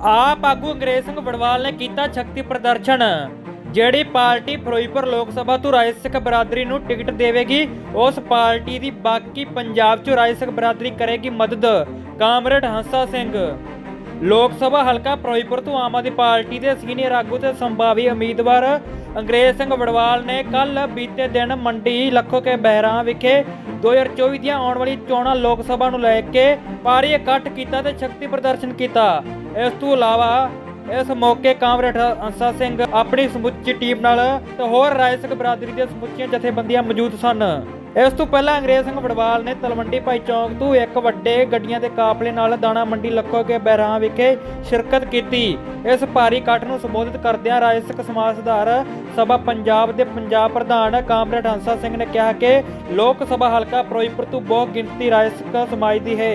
ਆਪ ਆਗੂ ਅੰਗਰੇਜ਼ ਸਿੰਘ ਵੜਵਾਲ ਨੇ ਕੀਤਾ ਸ਼ਕਤੀ ਪ੍ਰਦਰਸ਼ਨ। ਜਿਹੜੀ ਪਾਰਟੀ ਫਿਰੋਜ਼ਪੁਰ ਲੋਕ ਸਭਾ ਤੋਂ ਰਾਏ ਸਿੱਖ ਬਰਾਦਰੀ ਨੂੰ ਟਿਕਟ ਦੇਵੇਗੀ, ਉਸ ਪਾਰਟੀ ਦੀ ਬਾਕੀ ਪੰਜਾਬ 'ਚ ਰਾਏ ਸਿੱਖ ਬਰਾਦਰੀ ਕਰੇਗੀ ਮਦਦ। ਕਾਮਰੇਡ ਹੰਸਾ ਸਿੰਘ ਲੋਕ ਸਭਾ ਹਲਕਾ ਫਿਰੋਜ਼ਪੁਰ ਤੋਂ ਆਮ ਆਦਮੀ ਪਾਰਟੀ ਦੇ ਸੀਨੀਅਰ ਆਗੂ ਤੇ ਸੰਭਾਵੀ ਉਮੀਦਵਾਰ ਅੰਗਰੇਜ਼ ਸਿੰਘ ਵੜਵਾਲ ਨੇ ਕੱਲ ਬੀਤੇ ਦਿਨ ਮੰਡੀ ਲੱਖੋ ਕੇ ਬਹਿਰਾਂ ਵਿਖੇ 2024 ਦੀਆਂ ਆਉਣ ਵਾਲੀ ਚੋਣਾਂ ਲੋਕ ਸਭਾ ਨੂੰ ਲੈ ਕੇ ਭਾਰੀ ਇਕੱਠ ਕੀਤਾ ਤੇ ਸ਼ਕਤੀ ਪ੍ਰਦਰਸ਼ਨ ਕੀਤਾ। ਇਸ ਤੋਂ ਇਲਾਵਾ ਇਸ ਮੌਕੇ ਕਾਮਰੇਡ ਅੰਸਾ ਸਿੰਘ ਆਪਣੀ ਸਮੁੱਚੀ ਟੀਮ ਨਾਲ ਤੇ ਹੋਰ ਰਾਏ ਸਿੰਘ ਬਰਾਦਰੀ ਦੇ ਸਮੁੱਚੀਆਂ ਜਥੇਬੰਦੀਆਂ ਮੌਜੂਦ ਸਨ। ਇਸ ਤੋਂ ਪਹਿਲਾਂ ਅੰਗਰੇਜ਼ ਸਿੰਘ ਵੜਵਾਲ ਨੇ ਤਲਵੰਡੀ ਭਾਈ ਚੌਂਕ ਤੋਂ ਇੱਕ ਵੱਡੇ ਗੱਡੀਆਂ ਦੇ ਕਾਫਲੇ ਨਾਲ ਦਾਣਾ ਮੰਡੀ ਲੱਖੋਕੇ ਬਹਿਰਾਂ ਵਿਖੇ ਸ਼ਿਰਕਤ ਕੀਤੀ। ਇਸ ਭਾਰੀ ਇਕੱਠ ਨੂੰ ਸੰਬੋਧਿਤ ਕਰਦਿਆਂ ਰਾਏ ਸਿੱਖ ਸਮਾਜ ਸੁਧਾਰ ਸਭਾ ਪੰਜਾਬ ਦੇ ਪੰਜਾਬ ਪ੍ਰਧਾਨ ਕਾਮਰੇਡ ਹੰਸਾ ਸਿੰਘ ਨੇ ਕਿਹਾ ਕਿ ਲੋਕ ਸਭਾ ਹਲਕਾ ਫਿਰੋਜ਼ਪੁਰ ਤੋਂ ਬਹੁਤ ਗਿਣਤੀ ਰਾਏ ਸਿੱਖ ਸਮਾਜ ਦੀ ਹੈ।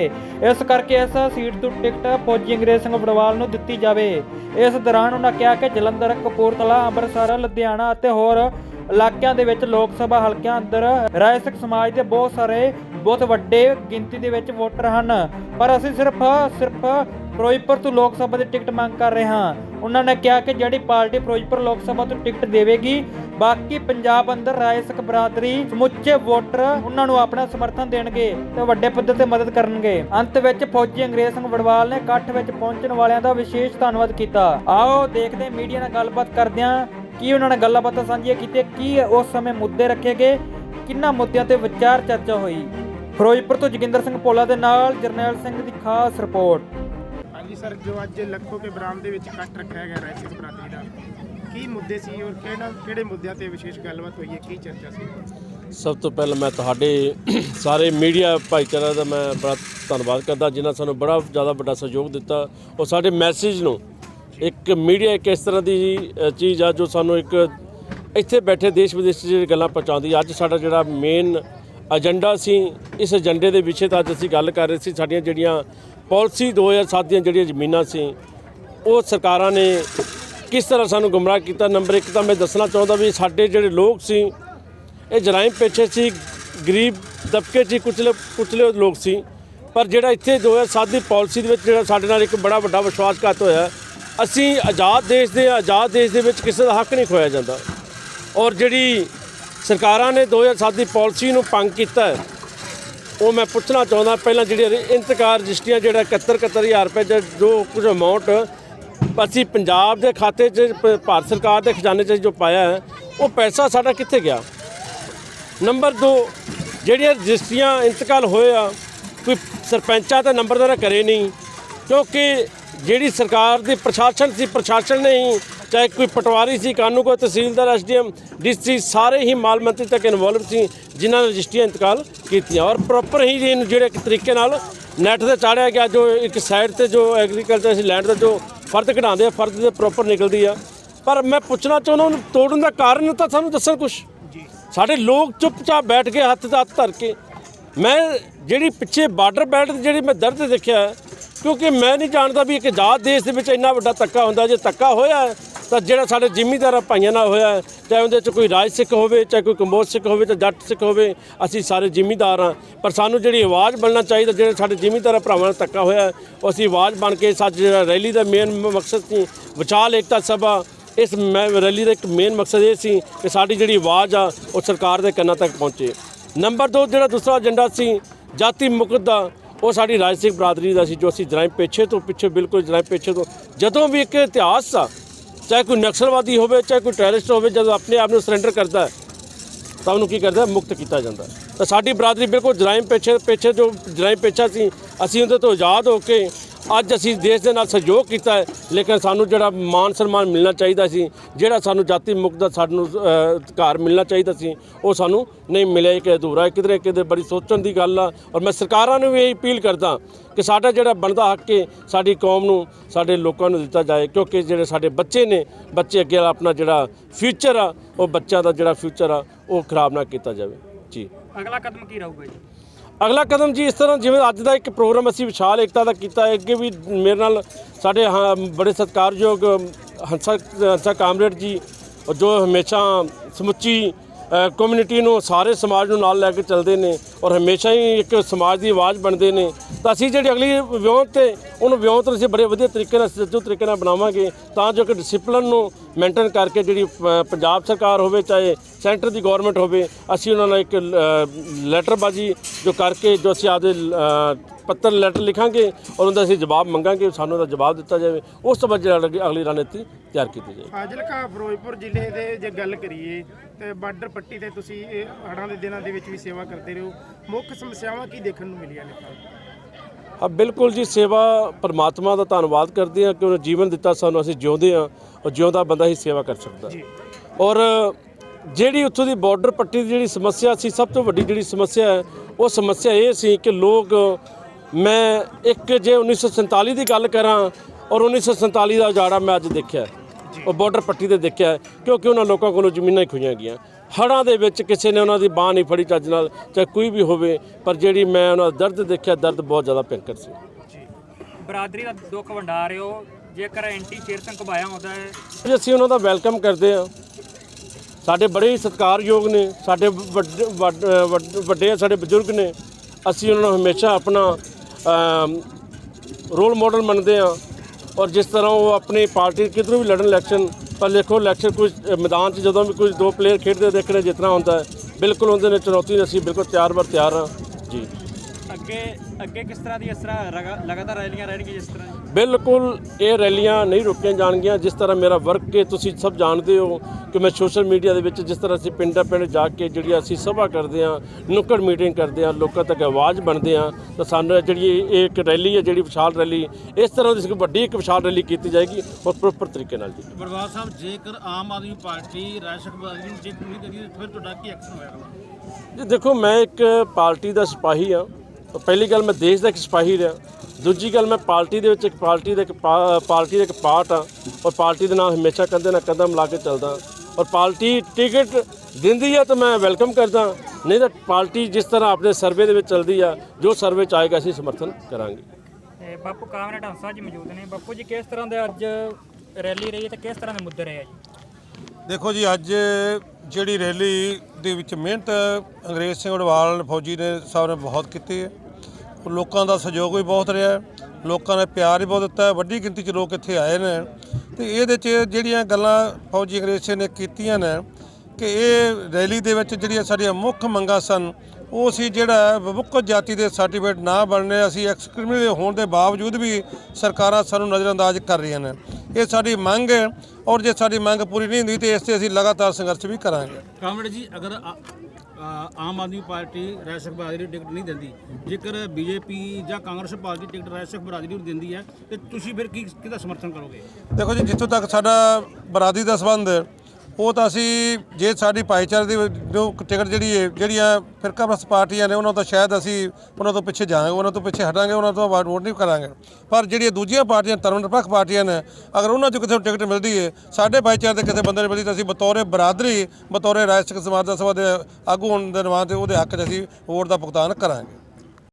ਇਸ ਕਰਕੇ ਇਸ ਸੀਟ ਤੋਂ ਟਿਕਟ ਫੌਜੀ ਅੰਗਰੇਜ਼ ਸਿੰਘ ਵੜਵਾਲ ਨੂੰ ਦਿੱਤੀ ਜਾਵੇ। ਇਸ ਦੌਰਾਨ ਉਹਨਾਂ ਕਿਹਾ ਕਿ ਜਲੰਧਰ, ਕਪੂਰਥਲਾ, ਅੰਮ੍ਰਿਤਸਰ, ਲੁਧਿਆਣਾ ਅਤੇ ਹੋਰ ਇਲਾਕਿਆਂ ਦੇ ਵਿੱਚ ਲੋਕ ਸਭਾ ਹਲਕਿਆਂ ਅੰਦਰ ਰਾਏ ਸਿੱਖ ਸਮਾਜ ਦੇ ਬਹੁਤ ਸਾਰੇ, ਬਹੁਤ ਵੱਡੇ ਗਿਣਤੀ ਦੇ ਵਿੱਚ ਵੋਟਰ ਹਨ। ਪਰ ਅਸੀਂ ਸਿਰਫ ਸਿਰਫ ਫਿਰੋਜ਼ਪੁਰ ਤੋਂ ਲੋਕ ਸਭਾ ਦੀ ਟਿਕਟ ਮੰਗ ਕਰ ਰਹੇ ਹਾਂ। ਉਹਨਾਂ ਨੇ ਕਿਹਾ ਕਿ ਜਿਹੜੀ ਪਾਰਟੀ ਫਿਰੋਜ਼ਪੁਰ ਲੋਕ ਸਭਾ ਤੋਂ ਟਿਕਟ ਦੇਵੇਗੀ, ਬਾਕੀ ਪੰਜਾਬ ਅੰਦਰ ਰਾਏ ਸਿੱਖ ਬਰਾਦਰੀ ਸਮੁੱਚੇ ਵੋਟਰ ਉਹਨਾਂ ਨੂੰ ਆਪਣਾ ਸਮਰਥਨ ਦੇਣਗੇ ਤੇ ਵੱਡੇ ਪੱਧਰ ਤੇ ਮਦਦ ਕਰਨਗੇ। ਅੰਤ ਵਿੱਚ ਫੌਜੀ ਅੰਗਰੇਜ਼ ਸਿੰਘ ਵੜਵਾਲ ਨੇ ਇਕੱਠ ਵਿੱਚ ਪਹੁੰਚਣ ਵਾਲਿਆਂ ਦਾ ਵਿਸ਼ੇਸ਼ ਧੰਨਵਾਦ ਕੀਤਾ। ਆਓ ਦੇਖਦੇ ਮੀਡੀਆ ਨਾਲ ਗੱਲਬਾਤ ਕਰਦਿਆਂ ਕੀ ਉਹਨਾਂ ਨੇ ਗੱਲਾਂ ਬਾਤਾਂ ਸਾਂਝੀਆਂ ਕੀਤੀਆਂ ਕੀ ਉਸ ਸਮੇਂ ਮੁੱਦੇ ਰੱਖੇ ਗਏ? ਕਿੰਨਾ ਮੁੱਦਿਆਂ ਤੇ ਵਿਚਾਰ ਚਰਚਾ ਹੋਈ? ਫਿਰੋਜ਼ਪੁਰ ਤੋਂ ਜੋਗਿੰਦਰ ਸਿੰਘ ਭੋਲਾ ਦੇ ਨਾਲ ਜਰਨੈਲ ਸਿੰਘ ਦੀ ਖਾਸ ਰਿਪੋਰਟ। ਹਾਂਜੀ ਸਰ ਜੋ ਅੱਜ ਲੱਖੋ ਕੇ ਬਰਾਮ ਦੇ ਵਿੱਚ ਇਕੱਠ ਰੱਖਿਆ ਗਿਆ ਰਾਏ ਸਿੰਘ ਬਰਾਦਰੀ ਦਾ ਕੀ ਮੁੱਦੇ ਸੀ ਔਰ ਕਿਹੜਾ ਕਿਹੜੇ ਮੁੱਦਿਆਂ ਤੇ ਵਿਸ਼ੇਸ਼ ਗੱਲਬਾਤ ਹੋਈ ਹੈ? ਕੀ ਚਰਚਾ ਸੀ? ਸਭ ਤੋਂ ਪਹਿਲਾਂ ਮੈਂ ਤੁਹਾਡੇ ਸਾਰੇ ਮੀਡੀਆ ਭਾਈਚਾਰਾ ਦਾ ਮੈਂ ਬੜਾ ਧੰਨਵਾਦ ਕਰਦਾ ਜਿਨ੍ਹਾਂ ਸਾਨੂੰ ਬੜਾ ਜ਼ਿਆਦਾ ਵੱਡਾ ਸਹਿਯੋਗ ਦਿੱਤਾ। ਔਰ ਸਾਡੇ ਮੈਸੇਜ ਨੂੰ ਇੱਕ ਮੀਡੀਆ ਇੱਕ ਇਸ ਤਰ੍ਹਾਂ ਦੀ ਚੀਜ਼ ਆ ਜੋ ਸਾਨੂੰ ਇੱਕ ਇੱਥੇ ਬੈਠੇ ਦੇਸ਼ ਵਿਦੇਸ਼ 'ਚ ਜਿਹੜੀ ਗੱਲਾਂ ਪਹੁੰਚਾਉਂਦੀ ਅੱਜ ਸਾਡਾ ਜਿਹੜਾ ਮੇਨ ਏਜੰਡਾ ਸੀ, ਇਸ ਏਜੰਡੇ ਦੇ ਵਿਸ਼ੇ ਤਾਂ ਅੱਜ ਅਸੀਂ ਗੱਲ ਕਰ ਰਹੇ ਸੀ। ਸਾਡੀਆਂ ਜਿਹੜੀਆਂ ਪਾਲਿਸੀ 2007 ਦੀਆਂ ਜਿਹੜੀਆਂ ਜ਼ਮੀਨਾਂ ਸੀ, ਉਹ ਸਰਕਾਰਾਂ ਨੇ ਕਿਸ ਤਰ੍ਹਾਂ ਸਾਨੂੰ ਗੁੰਮਰਾਹ ਕੀਤਾ? ਨੰਬਰ 1 ਤਾਂ ਮੈਂ ਦੱਸਣਾ ਚਾਹੁੰਦਾ ਵੀ ਸਾਡੇ ਜਿਹੜੇ ਲੋਕ ਸੀ, ਇਹ ਜਰਾਇਮ ਪੇਸ਼ੇ ਸੀ, ਗਰੀਬ ਤਬਕੇ 'ਚ ਹੀ ਕੁਚਲੇ ਕੁਚਲੇ ਲੋਕ ਸੀ। ਪਰ ਜਿਹੜਾ ਇੱਥੇ 2007 ਦੀ ਪਾਲਿਸੀ ਦੇ ਵਿੱਚ ਜਿਹੜਾ ਸਾਡੇ ਨਾਲ ਇੱਕ ਬੜਾ ਵੱਡਾ ਵਿਸ਼ਵਾਸਘਾਤ ਹੋਇਆ ਅਸੀਂ ਆਜ਼ਾਦ ਦੇਸ਼ ਦੇ, ਆਜ਼ਾਦ ਦੇਸ਼ ਦੇ ਵਿੱਚ ਕਿਸੇ ਦਾ ਹੱਕ ਨਹੀਂ ਖੋਇਆ ਜਾਂਦਾ। ਔਰ ਜਿਹੜੀ ਸਰਕਾਰਾਂ ਨੇ 2007 ਦੀ ਪਾਲਿਸੀ ਨੂੰ ਭੰਗ ਕੀਤਾ ਹੈ, ਉਹ ਮੈਂ ਪੁੱਛਣਾ ਚਾਹੁੰਦਾ, ਪਹਿਲਾਂ ਜਿਹੜੀ ਇੰਤਕਾਲ ਰਜਿਸਟਰੀਆਂ ਜਿਹੜਾ 71 71000 ਰੁਪਏ ਦਾ ਜੋ ਕੁਝ ਅਮਾਉਂਟ ਅਸੀਂ ਪੰਜਾਬ ਦੇ ਖਾਤੇ 'ਚ ਭਾਰਤ ਸਰਕਾਰ ਦੇ ਖਜ਼ਾਨੇ 'ਚ ਜੋ ਪਾਇਆ ਹੈ, ਉਹ ਪੈਸਾ ਸਾਡਾ ਕਿੱਥੇ ਗਿਆ? ਨੰਬਰ 2 ਜਿਹੜੀਆਂ ਰਜਿਸਟਰੀਆਂ ਇੰਤਕਾਲ ਹੋਏ ਆ, ਕੋਈ ਸਰਪੰਚਾਂ ਤੇ ਨੰਬਰਦਾਰ ਕਰੇ ਨਹੀਂ, ਕਿਉਂਕਿ ਜਿਹੜੀ ਸਰਕਾਰ ਦੀ ਪ੍ਰਸ਼ਾਸਨ ਸੀ ਪ੍ਰਸ਼ਾਸਨ ਨੇ ਹੀ ਚਾਹੇ ਕੋਈ ਪਟਵਾਰੀ ਸੀ ਕਾਨੂੰ ਕੋ ਤਹਿਸੀਲਦਾਰ ਐਸਡੀਐਮ ਡੀਸੀ ਸਾਰੇ ਹੀ ਮਾਲ ਮੰਤਰੀ ਤੱਕ ਇਨਵੋਲਵ ਸੀ ਜਿਨ੍ਹਾਂ ਨੇ ਰਜਿਸਟਰੀਆਂ ਇੰਤਕਾਲ ਕੀਤੀਆਂ। ਔਰ ਪ੍ਰੋਪਰ ਹੀ ਇਹਨੂੰ ਜਿਹੜੇ ਇੱਕ ਤਰੀਕੇ ਨਾਲ ਨੈਟ ਤੇ ਚਾੜਿਆ ਗਿਆ ਜੋ ਇੱਕ ਸਾਈਡ ਤੇ ਜੋ ਐਗਰੀਕਲਚਰ ਸੀ ਲੈਂਡ ਦਾ ਜੋ ਫਰਦ ਕਢਾਉਂਦੇ ਆ ਫਰਦ ਦੇ ਪ੍ਰੋਪਰ ਨਿਕਲਦੀ ਆ। ਪਰ ਮੈਂ ਪੁੱਛਣਾ ਚਾਹੁੰਦਾ ਉਹਨੂੰ ਤੋੜਨ ਦਾ ਕਾਰਨ ਤਾਂ ਸਾਨੂੰ ਦੱਸਣ ਕੁਛ? ਸਾਡੇ ਲੋਕ ਚੁੱਪਚਾਪ ਬੈਠ ਕੇ ਹੱਥ ਤੇ ਹੱਥ ਧਰ ਕੇ ਮੈਂ ਜਿਹੜੀ ਪਿੱਛੇ ਬਾਰਡਰ ਬੈਲਟ ਦੀ ਜਿਹੜੀ ਮੈਂ ਦਰਦ ਦੇਖਿਆ ਕਿਉਂਕਿ ਮੈਂ ਨਹੀਂ ਜਾਣਦਾ ਵੀ ਇੱਕ ਆਜ਼ਾਦ ਦੇਸ਼ ਦੇ ਵਿੱਚ ਇੰਨਾ ਵੱਡਾ ਧੱਕਾ ਹੁੰਦਾ, ਜੇ ਧੱਕਾ ਹੋਇਆ ਤਾਂ ਜਿਹੜਾ ਸਾਡੇ ਜ਼ਿਮੀਂਦਾਰ ਭਾਈਆਂ ਨਾਲ ਹੋਇਆ ਚਾਹੇ ਉਹਦੇ ਚ ਕੋਈ ਰਾਜ ਸਿੱਖ ਹੋਵੇ, ਚਾਹੇ ਕੋਈ ਕੰਬੋਜ ਸਿੱਖ ਹੋਵੇ ਚਾਹੇ ਜੱਟ ਸਿੱਖ ਹੋਵੇ, ਅਸੀਂ ਸਾਰੇ ਜ਼ਿਮੀਂਦਾਰ ਹਾਂ। ਪਰ ਸਾਨੂੰ ਜਿਹੜੀ ਆਵਾਜ਼ ਬਣਨਾ ਚਾਹੀਦਾ, ਜਿਹੜੇ ਸਾਡੇ ਜ਼ਿਮੀਂਦਾਰ ਭਰਾਵਾਂ ਨਾਲ ਧੱਕਾ ਹੋਇਆ ਉਹ ਅਸੀਂ ਆਵਾਜ਼ ਬਣ ਕੇ ਸੱਚ ਜਿਹੜਾ ਰੈਲੀ ਦਾ ਮੇਨ ਮਕਸਦ ਸੀ, ਵਿਚਾਲ ਏਕਤਾ ਸਭਾ, ਇਸ ਮੈਂ ਰੈਲੀ ਦਾ ਇੱਕ ਮੇਨ ਮਕਸਦ ਇਹ ਸੀ ਕਿ ਸਾਡੀ ਜਿਹੜੀ ਆਵਾਜ਼ ਆ, ਉਹ ਸਰਕਾਰ ਦੇ ਕੰਨਾਂ ਤੱਕ ਪਹੁੰਚੇ। ਨੰਬਰ 2 ਜਿਹੜਾ ਦੂਸਰਾ ਏਜੰਡਾ ਸੀ, ਜਾਤੀ ਮੁਕਤ ਦਾ ਉਹ ਸਾਡੀ ਰਾਜਸਿਕ ਬਰਾਦਰੀ ਦਾ ਸੀ ਜੋ ਅਸੀਂ ਜਰਾਇਮ ਪੇਛੇ ਤੋਂ ਪਿੱਛੇ ਬਿਲਕੁਲ ਜਰਾਇਮ ਪੇਛੇ ਤੋਂ ਜਦੋਂ ਵੀ ਇੱਕ ਇਤਿਹਾਸ ਆ, ਚਾਹੇ ਕੋਈ ਨਕਸਲਵਾਦੀ ਹੋਵੇ, ਚਾਹੇ ਕੋਈ ਟੈਰਰਿਸਟ ਹੋਵੇ, ਜਦੋਂ ਆਪਣੇ ਆਪ ਨੂੰ ਸਰੈਂਡਰ ਕਰਦਾ ਤਾਂ ਉਹਨੂੰ ਕੀ ਕਰਦਾ ਮੁਕਤ ਕੀਤਾ ਜਾਂਦਾ ਤਾਂ ਸਾਡੀ ਬਰਾਦਰੀ ਬਿਲਕੁਲ ਜਰਾਇਮ ਪੇਛੇ ਪੇਛੇ ਜੋ ਜਰਾਇਮ ਪੇਛਾ ਸੀ, ਅਸੀਂ ਉਹਦੇ ਤੋਂ ਆਜ਼ਾਦ ਹੋ ਕੇ ਅੱਜ ਅਸੀਂ ਦੇਸ਼ ਦੇ ਨਾਲ ਸਹਿਯੋਗ ਕੀਤਾ ਹੈ ਲੇਕਿਨ ਸਾਨੂੰ ਜਿਹੜਾ ਮਾਨ ਸਨਮਾਨ ਮਿਲਣਾ ਚਾਹੀਦਾ ਸੀ ਜਿਹੜਾ ਸਾਨੂੰ ਜਾਤੀ ਮੁਕਤ ਦਾ ਸਾਨੂੰ ਅ, ਅਧਿਕਾਰ ਮਿਲਣਾ ਚਾਹੀਦਾ ਸੀ ਉਹ ਸਾਨੂੰ ਨਹੀਂ ਮਿਲਿਆ ਕਿ ਅਧੂਰਾ ਹੈ। ਕਿਧਰੇ ਕਿਧਰੇ ਬੜੀ ਸੋਚਣ ਦੀ ਗੱਲ ਆ ਔਰ ਮੈਂ ਸਰਕਾਰਾਂ ਨੂੰ ਵੀ ਇਹ ਅਪੀਲ ਕਰਦਾ ਕਿ ਸਾਡਾ ਜਿਹੜਾ ਬਣਦਾ ਹੱਕ ਹੈ ਸਾਡੀ ਕੌਮ ਨੂੰ ਸਾਡੇ ਲੋਕਾਂ ਨੂੰ ਦਿੱਤਾ ਜਾਏ ਕਿਉਂਕਿ ਜਿਹੜੇ ਸਾਡੇ ਬੱਚੇ ਨੇ ਬੱਚੇ ਅੱਗੇ ਆਪਣਾ ਜਿਹੜਾ ਫਿਊਚਰ ਆ ਉਹ ਬੱਚਿਆਂ ਦਾ ਜਿਹੜਾ ਫਿਊਚਰ ਆ ਉਹ ਖਰਾਬ ਨਾ ਕੀਤਾ ਜਾਵੇ ਜੀ ਅਗਲਾ ਕਦਮ ਕੀ ਰਹੂਗਾ ਜੀ ਅਗਲਾ ਕਦਮ ਜੀ ਇਸ ਤਰ੍ਹਾਂ ਜਿਵੇਂ ਅੱਜ ਦਾ ਇੱਕ ਪ੍ਰੋਗਰਾਮ ਅਸੀਂ ਵਿਸ਼ਾਲ ਏਕਤਾ ਦਾ ਕੀਤਾ ਹੈ, ਅੱਗੇ ਵੀ ਮੇਰੇ ਨਾਲ ਸਾਡੇ ਹਾਂ ਬੜੇ ਸਤਿਕਾਰਯੋਗ ਹੰਸਾ ਹੰਸਾ ਕਾਮਰੇਡ ਜੀ, ਜੋ ਹਮੇਸ਼ਾ ਸਮੁੱਚੀ ਕਮਿਊਨਿਟੀ ਨੂੰ, ਸਾਰੇ ਸਮਾਜ ਨੂੰ ਨਾਲ ਲੈ ਕੇ ਚੱਲਦੇ ਨੇ ਔਰ ਹਮੇਸ਼ਾ ਹੀ ਇੱਕ ਸਮਾਜ ਦੀ ਆਵਾਜ਼ ਬਣਦੇ ਨੇ। ਤਾਂ ਅਸੀਂ ਜਿਹੜੀ ਅਗਲੀ ਵਿਉਂਤ ਤੇ, ਉਹਨੂੰ ਵਿਉਂਤ ਨੂੰ ਅਸੀਂ ਬੜੇ ਵਧੀਆ ਤਰੀਕੇ ਨਾਲ ਸੱਚੋ ਤਰੀਕੇ ਨਾਲ ਬਣਾਵਾਂਗੇ। ਤਾਂ ਜੋ ਕਿ ਡਿਸਪਲਿਨ ਨੂੰ ਮੇਨਟੇਨ ਕਰਕੇ ਜਿਹੜੀ ਪੰਜਾਬ ਸਰਕਾਰ ਹੋਵੇ, ਚਾਹੇ ਸੈਂਟਰ ਦੀ ਗਵਰਨਮੈਂਟ ਹੋਵੇ, ਅਸੀਂ ਉਹਨਾਂ ਨਾਲ ਇੱਕ ਲੈਟਰਬਾਜੀ ਜੋ ਕਰਕੇ, ਜੋ ਅਸੀਂ ਆਪਦੇ ਪੱਤਰ ਲੈਟਰ ਲਿਖਾਂਗੇ ਔਰ ਉਹਦਾ ਅਸੀਂ ਜਵਾਬ ਮੰਗਾਂਗੇ ਸਾਨੂੰ ਉਹਦਾ ਜਵਾਬ ਦਿੱਤਾ ਜਾਵੇ। ਉਸ ਤੋਂ ਬਾਅਦ ਜਿਹੜਾ ਅੱਗੇ- ਅਗਲੀ ਰਣਨੀਤੀ ਤਿਆਰ ਕੀਤੀ ਜਾਵੇ ਫਾਜ਼ਿਲਕਾ ਫਿਰੋਜ਼ਪੁਰ ਜ਼ਿਲ੍ਹੇ ਦੇ ਜੇ ਗੱਲ ਕਰੀਏ ਤੇ ਬਾਰਡਰ ਪੱਟੀ ਤੇ ਤੁਸੀਂ ਹੜ੍ਹਾਂ ਦੇ ਦਿਨਾਂ ਦੇ ਵਿੱਚ ਵੀ ਸੇਵਾ ਕਰਦੇ ਰਹੇ ਮੁੱਖ ਸਮੱਸਿਆਵਾਂ ਕੀ ਦੇਖਣ ਨੂੰ ਮਿਲੀਆਂ ਨੇ ਹਾਂ ਬਿਲਕੁਲ ਜੀ ਸੇਵਾ ਪਰਮਾਤਮਾ ਦਾ ਧੰਨਵਾਦ ਕਰਦੇ ਹਾਂ ਕਿ ਉਹਨੇ ਜੀਵਨ ਦਿੱਤਾ ਸਾਨੂੰ ਅਸੀਂ ਜਿਉਂਦੇ ਹਾਂ ਔਰ ਜਿਉਂਦਾ ਬੰਦਾ ਹੀ ਸੇਵਾ ਕਰ ਸਕਦਾ। ਔਰ ਜਿਹੜੀ ਉੱਥੋਂ ਦੀ ਬਾਰਡਰ ਪੱਟੀ ਦੀ ਜਿਹੜੀ ਸਮੱਸਿਆ ਸੀ ਸਭ ਤੋਂ ਵੱਡੀ ਜਿਹੜੀ ਸਮੱਸਿਆ ਹੈ ਉਹ ਸਮੱਸਿਆ ਇਹ ਸੀ ਕਿ ਲੋਕ ਮੈਂ ਇੱਕ ਜੇ 1947 ਦੀ ਗੱਲ ਕਰਾਂ ਔਰ 1947 ਦਾ ਉਜਾੜਾ ਮੈਂ ਅੱਜ ਦੇਖਿਆ ਉਹ ਬਾਰਡਰ ਪੱਟੀ ਤੇ ਦੇਖਿਆ ਕਿਉਂਕਿ ਉਹਨਾਂ ਲੋਕਾਂ ਕੋਲੋਂ ਜ਼ਮੀਨਾਂ ਹੀ ਖੋਈਆਂ ਗਈਆਂ। ਹੜ੍ਹਾਂ ਦੇ ਵਿੱਚ ਕਿਸੇ ਨੇ ਉਹਨਾਂ ਦੀ ਬਾਹ ਨਹੀਂ ਫੜੀ ਚੱਜ ਨਾਲ ਚਾਹੇ ਕੋਈ ਵੀ ਹੋਵੇ ਪਰ ਜਿਹੜੀ ਮੈਂ ਉਹਨਾਂ ਦਾ ਦਰਦ ਦੇਖਿਆ ਦਰਦ ਬਹੁਤ ਜ਼ਿਆਦਾ ਭਿਆਨਕ ਸੀ। ਬਰਾਦਰੀ ਦਾ ਦੁੱਖ ਵੰਡਾ ਰਹੇ ਹੋ। ਜੇਕਰ ਐਂਟੀ ਸ਼ੇਰ ਸਿੰਘ ਘਬਾਇਆ ਹੁੰਦਾ ਹੈ। ਜੀ ਅਸੀਂ ਉਹਨਾਂ ਦਾ ਵੈਲਕਮ ਕਰਦੇ ਹਾਂ। ਸਾਡੇ ਬੜੇ ਹੀ ਸਤਿਕਾਰਯੋਗ ਨੇ ਸਾਡੇ ਵੱਡੇ ਵੱਡ- ਸਾਡੇ ਬਜ਼ੁਰਗ ਨੇ। ਅਸੀਂ ਉਹਨਾਂ ਨੂੰ ਹਮੇਸ਼ਾ ਆਪਣਾ ਰੋਲ ਮਾਡਲ ਮੰਨਦੇ ਹਾਂ ਔਰ ਜਿਸ ਤਰ੍ਹਾਂ ਉਹ ਆਪਣੀ ਪਾਰਟੀ ਕਿਧਰੋਂ ਵੀ ਲੜਨ ਇਲੈਕਸ਼ਨ ਪਰ ਦੇਖੋ ਇਲੈਕਸ਼ਨ ਕੁਝ ਮੈਦਾਨ 'ਚ ਜਦੋਂ ਵੀ ਕੁਝ ਦੋ ਪਲੇਅਰ ਖੇਡਦੇ ਦੇਖਣੇ ਜਿਤਨਾ ਹੁੰਦਾ ਬਿਲਕੁਲ ਉਹਦੇ ਨੇ ਚੁਣੌਤੀ ਨੂੰ ਅਸੀਂ ਬਿਲਕੁਲ ਤਿਆਰ ਬਰ ਤਿਆਰ ਹਾਂ। ਜੀ। ਅੱਗੇ ਅੱਗੇ ਕਿਸ ਤਰ੍ਹਾਂ ਦੀ ਇਸ ਤਰ੍ਹਾਂ ਰਗਾ- ਲਗਾਤਾਰ ਰੈਲੀਆਂ ਰਹਿਣਗੀਆਂ ਜਿਸ ਤਰ੍ਹਾਂ? ਬਿਲਕੁਲ ਇਹ ਰੈਲੀਆਂ ਨਹੀਂ ਰੁਕੀਆਂ ਜਾਣਗੀਆਂ। ਜਿਸ ਤਰ੍ਹਾਂ ਮੇਰਾ ਵਰਕ ਹੈ ਤੁਸੀਂ ਸਭ ਜਾਣਦੇ ਹੋ ਕਿ ਮੈਂ ਸੋਸ਼ਲ ਮੀਡੀਆ ਦੇ ਵਿੱਚ ਜਿਸ ਤਰ੍ਹਾਂ ਅਸੀਂ ਪਿੰਡਾਂ ਪਿੰਡ ਜਾ ਕੇ ਜਿਹੜੀ ਅਸੀਂ ਸਭਾ ਕਰਦੇ ਹਾਂ ਨੁੱਕੜ ਮੀਟਿੰਗ ਕਰਦੇ ਹਾਂ ਲੋਕਾਂ ਤੱਕ ਆਵਾਜ਼ ਬਣਦੇ ਹਾਂ ਤਾਂ ਸਾਨੂੰ ਜਿਹੜੀ ਇਹ ਇੱਕ ਰੈਲੀ ਹੈ ਜਿਹੜੀ ਵਿਸ਼ਾਲ ਰੈਲੀ ਇਸ ਤਰ੍ਹਾਂ ਦੀ ਇੱਕ ਵੱਡੀ ਇੱਕ ਵਿਸ਼ਾਲ ਰੈਲੀ ਕੀਤੀ ਜਾਏਗੀ ਔਰ ਪ੍ਰੋਪਰ ਤਰੀਕੇ ਨਾਲ ਜੀ। ਬਰਵਾਲ ਸਾਹਿਬ ਜੇਕਰ ਆਮ ਆਦਮੀ ਪਾਰਟੀ ਰਾਸ਼ਟਰ ਬਾਦਲ ਨੂੰ ਜਿੱਤ ਨਹੀਂ ਦਿੰਦੀ ਫਿਰ ਤੁਹਾਡਾ ਕੀ ਐਕਸ਼ਨ ਹੋਏਗਾ ਜੀ ਦੇਖੋ ਮੈਂ ਇੱਕ ਪਾਰਟੀ ਦਾ ਸਿਪਾਹੀ ਹਾਂ। ਪਹਿਲੀ ਗੱਲ ਮੈਂ ਦੇਸ਼ ਦਾ ਇੱਕ ਸਿਪਾਹੀ ਰਿਹਾ। ਦੂਜੀ ਗੱਲ ਮੈਂ ਪਾਰਟੀ ਦੇ ਵਿੱਚ ਇੱਕ ਪਾਰਟੀ ਦਾ ਇੱਕ ਪਾ- ਪਾਰਟੀ ਦਾ ਇੱਕ ਪਾਰਟ ਆ ਔਰ ਪਾਰਟੀ ਦੇ ਨਾਲ ਹਮੇਸ਼ਾ ਕੰਧੇ ਨਾਲ ਕਦਮ ਲਾ ਕੇ ਚੱਲਦਾ ਔਰ ਪਾਰਟੀ ਟਿਕਟ ਦਿੰਦੀ ਆ ਤਾਂ ਮੈਂ ਵੈਲਕਮ ਕਰਦਾ ਨਹੀਂ ਤਾਂ ਪਾਰਟੀ ਜਿਸ ਤਰ੍ਹਾਂ ਆਪਣੇ ਸਰਵੇ ਦੇ ਵਿੱਚ ਚੱਲਦੀ ਆ ਜੋ ਸਰਵੇ ਚ ਆਏਗਾ ਅਸੀਂ ਸਮਰਥਨ ਕਰਾਂਗੇ। ਤੇ ਬਾਪੂ ਕਾਮਰੇਡ ਹੰਸਾ ਜੀ ਮੌਜੂਦ ਨੇ। ਬਾਪੂ ਜੀ ਕਿਸ ਤਰ੍ਹਾਂ ਦੇ ਅੱਜ ਰੈਲੀ ਰਹੀ ਹੈ ਤੇ ਕਿਸ ਤਰ੍ਹਾਂ ਦੇ ਮੁੱਦੇ ਰਹੇ ਆ ਜੀ? ਦੇਖੋ ਜੀ ਅੱਜ ਜਿਹੜੀ ਰੈਲੀ ਦੇ ਵਿੱਚ ਮਿਹਨਤ ਅੰਗਰੇਜ਼ ਸਿੰਘ ਉਡਵਾਲ ਫੌਜੀ ਨੇ ਸਾਹਿਬ ਨੇ ਬਹੁਤ ਕੀਤੀ ਹੈ। ਲੋਕਾਂ ਦਾ ਸਹਿਯੋਗ ਵੀ ਬਹੁਤ ਰਿਹਾ ਲੋਕਾਂ ਨੇ ਪਿਆਰ ਵੀ ਬਹੁਤ ਦਿੱਤਾ ਵੱਡੀ ਗਿਣਤੀ 'ਚ ਲੋਕ ਇੱਥੇ ਆਏ ਨੇ। ਤੇ ਇਹਦੇ 'ਚ ਜਿਹੜੀਆਂ ਗੱਲਾਂ ਫੌਜੀ ਅੰਗਰੇਜ਼ ਨੇ ਕੀਤੀਆਂ ਨੇ ਕਿ ਇਹ ਰੈਲੀ ਦੇ ਵਿੱਚ ਜਿਹੜੀਆਂ ਸਾਡੀਆਂ ਮੁੱਖ ਮੰਗਾਂ ਸਨ, ਉਹ ਸੀ ਜਿਹੜਾ ਵਿਭੁਕਤ ਜਾਤੀ ਦੇ ਸਰਟੀਫਿਕੇਟ ਨਾ ਬਣਨੇ, ਅਸੀਂ ਐਕਸਕ੍ਰਿਮੀਨਲ ਹੋਣ ਦੇ ਬਾਵਜੂਦ ਵੀ ਸਰਕਾਰਾਂ ਸਾਨੂੰ ਨਜ਼ਰਅੰਦਾਜ਼ ਕਰ ਰਹੀਆਂ ਨੇ। ਇਹ ਸਾਡੀ ਮੰਗ ਹੈ ਔਰ ਜੇ ਸਾਡੀ ਮੰਗ ਪੂਰੀ ਨਹੀਂ ਹੁੰਦੀ ਤੇ ਇਸ ਤੇ ਅਸੀਂ ਲਗਾਤਾਰ ਸੰਘਰਸ਼ ਵੀ ਕਰਾਂਗੇ। ਕਾਮਰੇਡ ਜੀ, ਅਗਰ ਆਮ ਆਦਮੀ ਪਾਰਟੀ ਰਾਜਸਕ ਬਰਾਦਰੀ ਨੂੰ ਟਿਕਟ ਨਹੀਂ ਦਿੰਦੀ। ਜੇਕਰ ਬੀਜੇਪੀ ਜਾਂ ਕਾਂਗਰਸ ਪਾਰਟੀ ਟਿਕਟ ਰਾਜਸਕ ਬਰਾਦਰੀ ਨੂੰ ਦਿੰਦੀ ਹੈ, ਤੇ ਤੁਸੀਂ ਫਿਰ ਕੀ, ਕਿਹਦਾ ਸਮਰਥਨ ਕਰੋਗੇ? ਦੇਖੋ ਜੀ, ਜਿੱਥੋਂ ਤੱਕ ਸਾਡਾ ਬਰਾਦਰੀ ਦਾ ਸੰਬੰਧ ਹੈ ਉਹ ਤਾਂ ਅਸੀਂ, ਜੇ ਸਾਡੀ ਭਾਈਚਾਰੇ ਦੀ ਜੋ ਟਿਕਟ ਜਿਹੜੀ ਹੈ ਜਿਹੜੀਆਂ ਫਿਰਕਾ ਪ੍ਰਸਤ ਪਾਰਟੀਆਂ ਨੇ, ਉਹਨਾਂ ਤੋਂ ਸ਼ਾਇਦ ਅਸੀਂ ਉਹਨਾਂ ਤੋਂ ਪਿੱਛੇ ਜਾਵਾਂਗੇ, ਉਹਨਾਂ ਤੋਂ ਪਿੱਛੇ ਹਟਾਂਗੇ, ਉਹਨਾਂ ਤੋਂ ਵੋਟ ਨਹੀਂ ਕਰਾਂਗੇ। ਪਰ ਜਿਹੜੀਆਂ ਦੂਜੀਆਂ ਪਾਰਟੀਆਂ ਧਰਮ ਨਿਰਪੱਖ ਪਾਰਟੀਆਂ ਨੇ, ਅਗਰ ਉਹਨਾਂ 'ਚੋਂ ਕਿਸੇ ਨੂੰ ਟਿਕਟ ਮਿਲਦੀ ਹੈ ਸਾਡੇ ਭਾਈਚਾਰੇ ਦੇ ਕਿਸੇ ਬੰਦੇ ਨੂੰ ਮਿਲਦੀ ਤਾਂ ਅਸੀਂ ਬਤੌਰੇ ਬਰਾਦਰੀ, ਬਤੌਰੇ ਰਾਜਸਿਕ ਸਮਾਜ ਦਾ ਸਭਾ ਦੇ ਆਗੂ ਹੋਣ ਦੇ ਨਿਵਾਂ ਤੇ ਉਹਦੇ ਹੱਕ 'ਚ ਅਸੀਂ ਵੋਟ ਦਾ ਭੁਗਤਾਨ ਕਰਾਂਗੇ।